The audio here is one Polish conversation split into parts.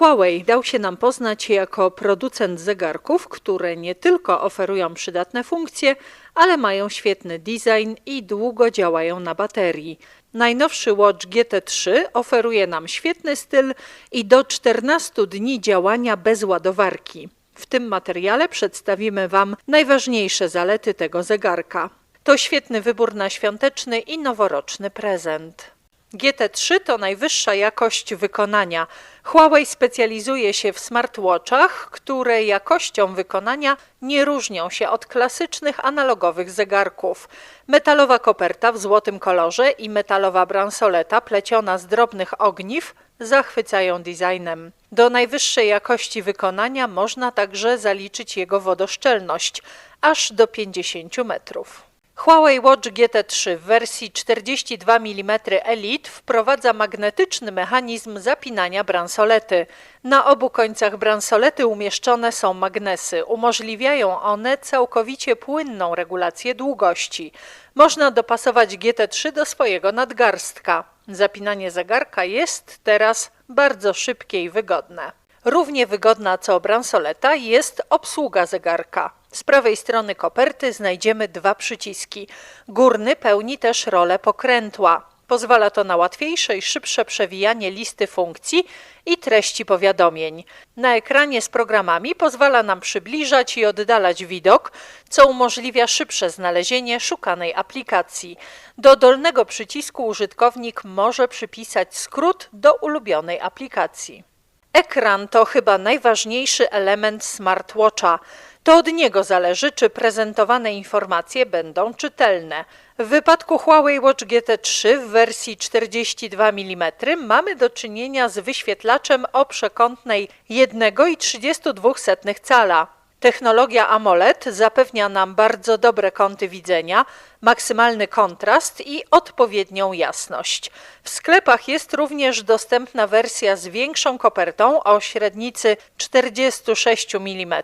Huawei dał się nam poznać jako producent zegarków, które nie tylko oferują przydatne funkcje, ale mają świetny design i długo działają na baterii. Najnowszy Watch GT3 oferuje nam świetny styl i do 14 dni działania bez ładowarki. W tym materiale przedstawimy Wam najważniejsze zalety tego zegarka. To świetny wybór na świąteczny i noworoczny prezent. GT3 to najwyższa jakość wykonania. Huawei specjalizuje się w smartwatchach, które jakością wykonania nie różnią się od klasycznych analogowych zegarków. Metalowa koperta w złotym kolorze i metalowa bransoleta pleciona z drobnych ogniw zachwycają designem. Do najwyższej jakości wykonania można także zaliczyć jego wodoszczelność aż do 50 metrów. Huawei Watch GT3 w wersji 42 mm Elite wprowadza magnetyczny mechanizm zapinania bransolety. Na obu końcach bransolety umieszczone są magnesy. Umożliwiają one całkowicie płynną regulację długości. Można dopasować GT3 do swojego nadgarstka. Zapinanie zegarka jest teraz bardzo szybkie i wygodne. Równie wygodna co bransoleta jest obsługa zegarka. Z prawej strony koperty znajdziemy dwa przyciski. Górny pełni też rolę pokrętła. Pozwala to na łatwiejsze i szybsze przewijanie listy funkcji i treści powiadomień. Na ekranie z programami pozwala nam przybliżać i oddalać widok, co umożliwia szybsze znalezienie szukanej aplikacji. Do dolnego przycisku użytkownik może przypisać skrót do ulubionej aplikacji. Ekran to chyba najważniejszy element smartwatcha. To od niego zależy, czy prezentowane informacje będą czytelne. W wypadku Huawei Watch GT3 w wersji 42 mm mamy do czynienia z wyświetlaczem o przekątnej 1,32 cala. Technologia AMOLED zapewnia nam bardzo dobre kąty widzenia, maksymalny kontrast i odpowiednią jasność. W sklepach jest również dostępna wersja z większą kopertą o średnicy 46 mm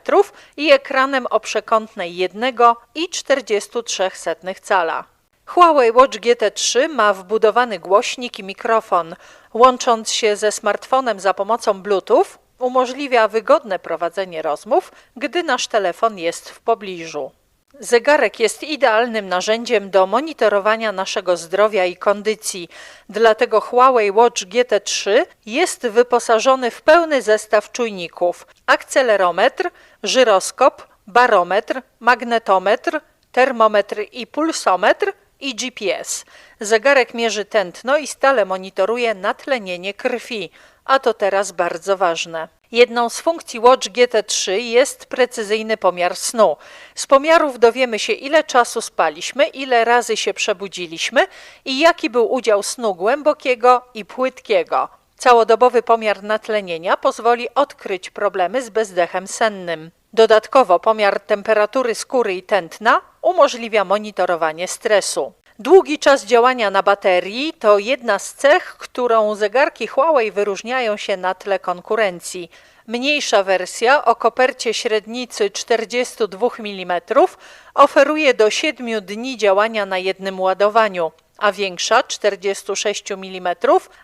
i ekranem o przekątnej 1,43 cala. Huawei Watch GT3 ma wbudowany głośnik i mikrofon. Łącząc się ze smartfonem za pomocą Bluetooth, umożliwia wygodne prowadzenie rozmów, gdy nasz telefon jest w pobliżu. Zegarek jest idealnym narzędziem do monitorowania naszego zdrowia i kondycji, dlatego Huawei Watch GT3 jest wyposażony w pełny zestaw czujników: akcelerometr, żyroskop, barometr, magnetometr, termometr i pulsometr i GPS. Zegarek mierzy tętno i stale monitoruje natlenienie krwi, a to teraz bardzo ważne. Jedną z funkcji Watch GT3 jest precyzyjny pomiar snu. Z pomiarów dowiemy się, ile czasu spaliśmy, ile razy się przebudziliśmy i jaki był udział snu głębokiego i płytkiego. Całodobowy pomiar natlenienia pozwoli odkryć problemy z bezdechem sennym. Dodatkowo pomiar temperatury skóry i tętna umożliwia monitorowanie stresu. Długi czas działania na baterii to jedna z cech, którą zegarki Huawei wyróżniają się na tle konkurencji. Mniejsza wersja o kopercie średnicy 42 mm oferuje do 7 dni działania na jednym ładowaniu, a większa 46 mm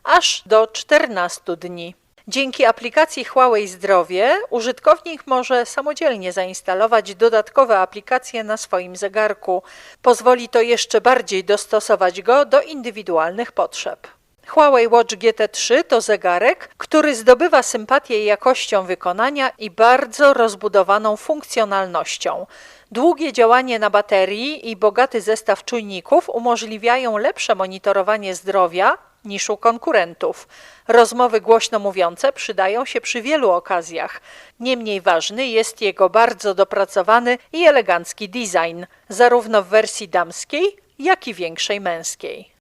aż do 14 dni. Dzięki aplikacji Huawei Zdrowie użytkownik może samodzielnie zainstalować dodatkowe aplikacje na swoim zegarku. Pozwoli to jeszcze bardziej dostosować go do indywidualnych potrzeb. Huawei Watch GT3 to zegarek, który zdobywa sympatię jakością wykonania i bardzo rozbudowaną funkcjonalnością. Długie działanie na baterii i bogaty zestaw czujników umożliwiają lepsze monitorowanie zdrowia niż u konkurentów. Rozmowy głośno mówiące przydają się przy wielu okazjach. Niemniej ważny jest jego bardzo dopracowany i elegancki design, zarówno w wersji damskiej, jak i większej męskiej.